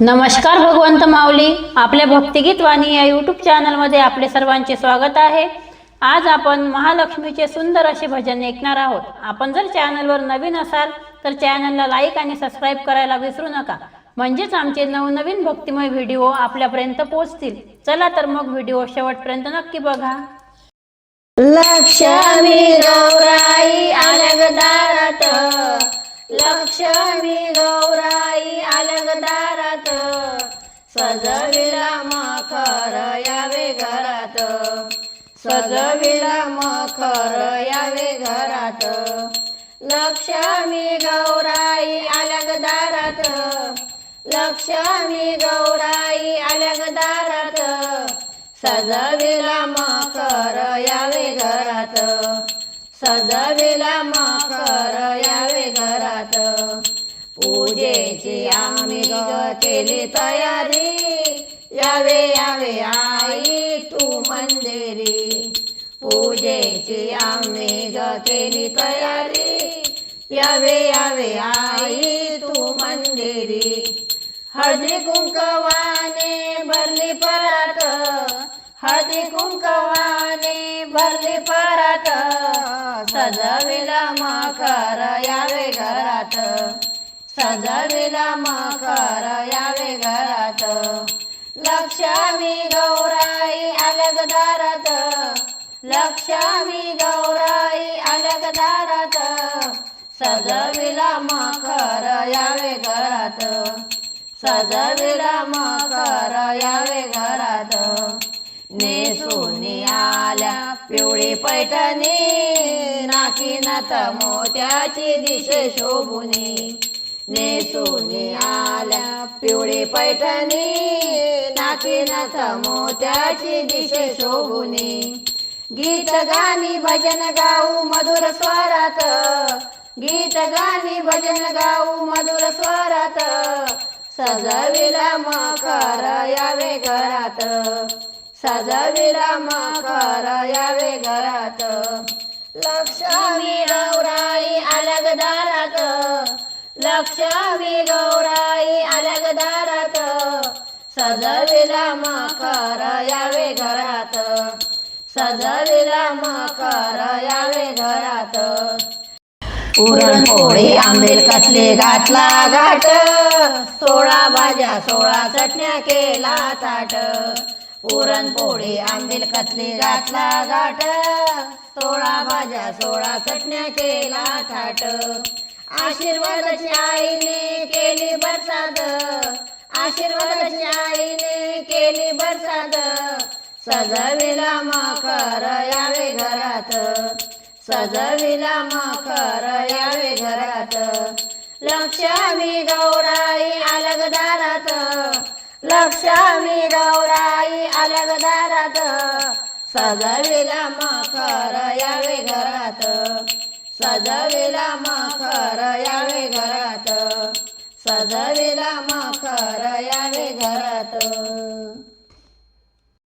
नमस्कार भगवंत माऊली. आपल्या भक्तिगीत वाणी या यूट्यूब चॅनलमध्ये आपले सर्वांचे स्वागत आहे. आज आपण महालक्ष्मीचे सुंदर असे भजन ऐकणार आहोत. आपण जर चॅनलवर नवीन असाल तर चॅनलला लाईक आणि सबस्क्राईब करायला विसरू नका. म्हणजेच आमचे नवनवीन भक्तिमय व्हिडिओ आपल्यापर्यंत पोहोचतील. चला तर मग व्हिडिओ शेवटपर्यंत नक्की बघा. लक्ष्मी गौराई आलगदारात लक्ष्मी सजविला मखर यावे घरात. सजविला मखर यावे घरात. लक्ष्मी गौराई आलगदारात लक्ष्मी गौराई आलगदारात सजविला मखर यावे घरात. सजविला मखर यावे घरात. पूजेची आम्ही ग केली तयारी. यावे यावे आई तू मंदिरी. पूजेची आम्ही ग केली तयारी. यावे यावे आई तू मंदिरी. हळदी कुंकवाने भरली परात. हळदी कुंकवाने भरली परात. सजविला मखर यावे घरात. सजविला मकर यावे घरात. लक्ष्मी गौराई अलगदारात लक्ष्मी गौराई अलगदारात सजविला मकर यावे घरात. सजविला मकर यावे घरात. नेसूनी आल्या पिवळी पैठणी. नाकी नथ मोत्याची दिशे शोभुनी. नेसुनी आल्या पिवळी पैठणी नाकी मोत्याची दिशे शोभुनी. गीत गाणी भजन गाऊ मधुर स्वरात. गीत गाणी भजन गाऊ मधुर स्वरात. सजविला मकर यावे घरात. सजविला मकर यावे घरात. लक्ष्मी नवराई अलग दारात लक्ष्मी गौराई अलगदारात सजविला मकर यावे घरात सजविला मकर यावे घरात. पुरणपोळी आंबेल कसले घातला घाट सोळा भाज्या सोळा चटण्या केला ताट. पुरणपोळी आंबेल कसले घातला घाट सोळा भाज्या सोळा चटण्या केला थाट आशीर्वादाची आईने केली बरसाद आशीर्वादाची आईने केली बरसाद सजविला मकर यावे घरात. सजविला मकर यावे घरात. लक्ष्मी गौराई अलगदारात. लक्ष्मी गौराई अलगदारात. सजविला मकर यावे घरात. सजविला मखर यावे घरात. सजविला मखर यावे घरात.